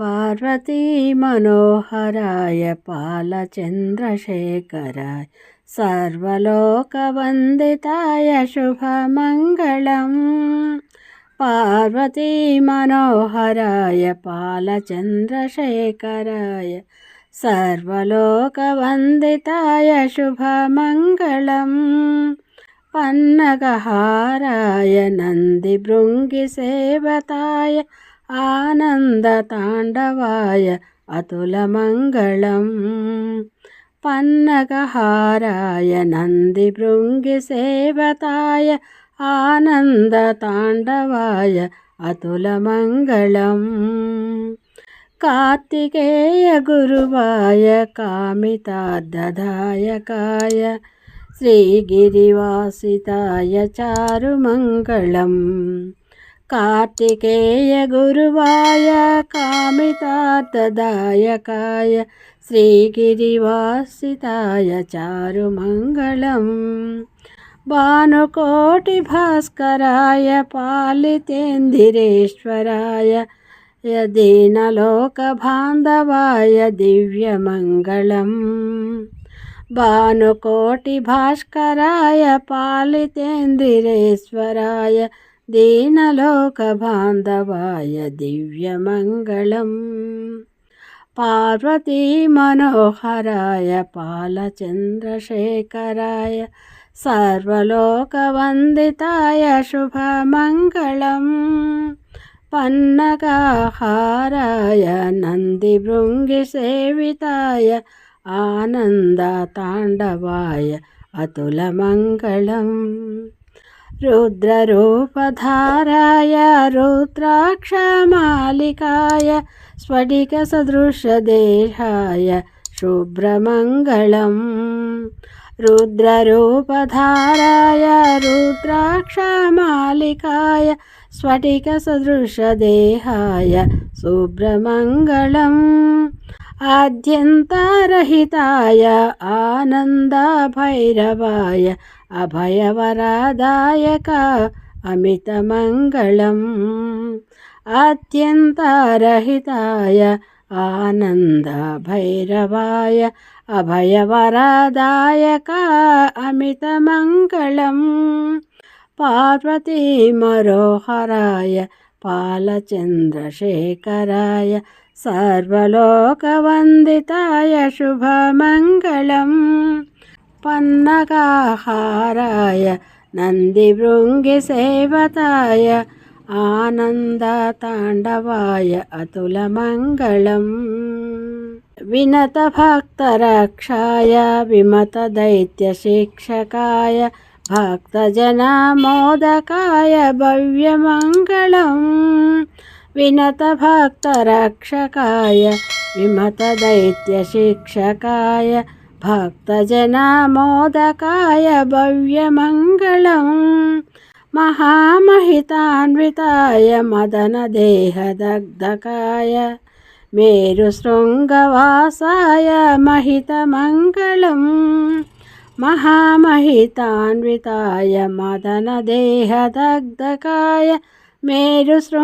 పార్వతీ మనోహరాయ పాలచంద్రశేఖరాయ సర్వలోకవందితాయ శుభమంగళం. పార్వతీ మనోహరాయ పాలచంద్రశేఖరాయ సర్వలోకవందితాయ శుభమంగళం. పన్నగహారాయ నంది భృంగి సేవతాయ आनन्दताण्डवाय अतुलमङ्गलम् पन्नगहाराय नन्दिभृङ्गिसेवताय आनन्दताण्डवाय अतुलमङ्गलम् कार्तिकेय गुरुवाय कामितार्धदायकाय श्रीगिरिवासिताय चारुमङ्गलम् కార్తికేయ గురువాయ కామితార్థదాయకాయ శ్రీగిరివాసితాయ చారుమంగళం. భానుకోటి భాస్కరాయ పాలితేందిరేశ్వరాయ దీనలోకబాంధవాయ దివ్యమంగళం. భానుకోటి భాస్కరాయ పాలితేంద్రేశ్వరాయ दीनलोकबान्धवाय दिव्यमङ्गलम् पार्वतीमनोहराय पालचन्द्रशेखराय सर्वलोकवन्दिताय शुभमङ्गलम् पन्नगाहाराय नन्दिभृङ्गिसेविताय आनन्दताण्डवाय अतुलमङ्गलम् रुद्ररूपधाराय रुद्राक्षमालिकाय स्फटिकसदृशदेहाय शुभ्रमङ्गलम् रुद्ररूपधाराय रुद्राक्षमालिकाय स्फटिकसदृशदेहाय शुभ्रमङ्गलम् आद्यन्तरहिताय आनन्दभैरवाय అభయవరదాయక అమితమంగళం అత్యంతరహితాయ ఆనంద భైరవాయ అభయవరదాయక అమితమంగళం పార్వతీ మరోహరాయ పాలచంద్రశేఖరాయ సర్వలోకవందితాయ శుభమంగళం పన్నగాహారాయ నంది భృంగి సేవతాయ ఆనంద తాండవాయ అతుల మంగళం. వినత భక్తరక్షాయ విమత దైత్య శిక్షకాయ భక్తజనమోదకాయ భవ్యమంగళం వినత భక్తరక్షకాయ విమత దైత్య శిక్షకాయ भक्तजनामोदकाय भव्यमङ्गलम् महामहितान्विताय मदनदेहदग्धकाय मेरुशृङ्गवासाय महितमङ्गलम् महामहितान्विताय मदनदेहदग्धकाय मेरुशृङ्गवासाय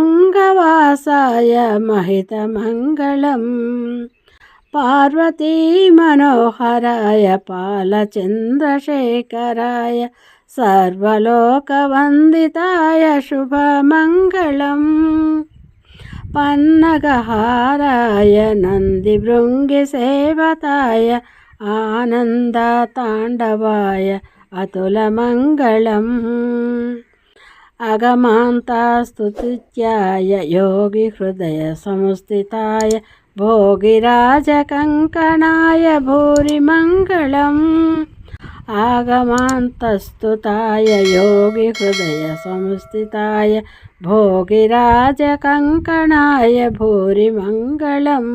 महितमङ्गलम् పార్వతీ మనోహరాయ పాలచంద్రశేఖరాయ సర్వలోకవందితాయ శుభమంగళం. పన్నగహారాయ నంది భృంగి సేవతాయ ఆనందతాండవాయ అతులమంగళం. అగమాంతస్తుత్యాయ యోగి హృదయ సంస్థితాయ भोगिराजकङ्कणाय भूरिमङ्गलम् आगमान्तस्तुताय योगिहृदयसंस्थिताय भोगिराजकङ्कणाय भूरिमङ्गलम्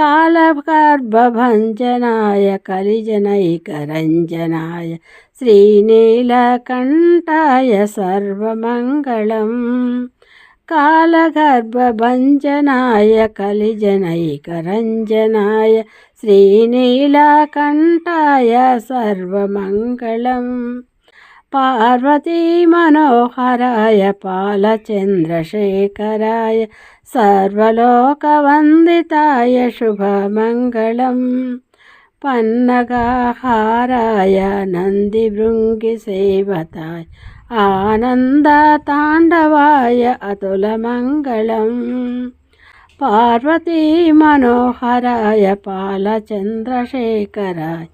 कालगर्भभञ्जनाय कलिजनैकरञ्जनाय श्रीनीलकण्ठाय सर्वमङ्गलम् కాలగర్భభంజనాయ కలిజనైకరంజనాయ శ్రీనీలకంఠాయ సర్వమంగళం. పార్వతీ మనోహరాయ పాలచంద్రశేఖరాయ సర్వలోకవందితాయ శుభమంగళం. పన్నగాహారాయ నందిభృంగి సేవతాయ ఆనంద తాండవాయ అతుల మంగళం. పార్వతీ మనోహరాయ పాలచంద్రశేఖరాయ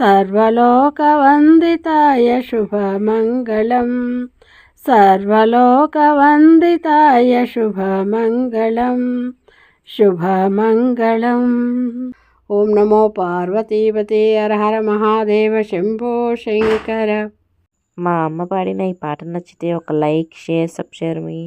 సర్వలోకవందితాయ శుభమంగళం. సర్వలోకవందితాయ శుభమంగళం. శుభమంగళం. ఓం నమో పార్వతీపతే అర్హర మహాదేవ శంభో శంకర. మా అమ్మ పాడిన ఈ పాట నచ్చితే ఒక లైక్ షేర్ సబ్స్క్రైబ్ మీ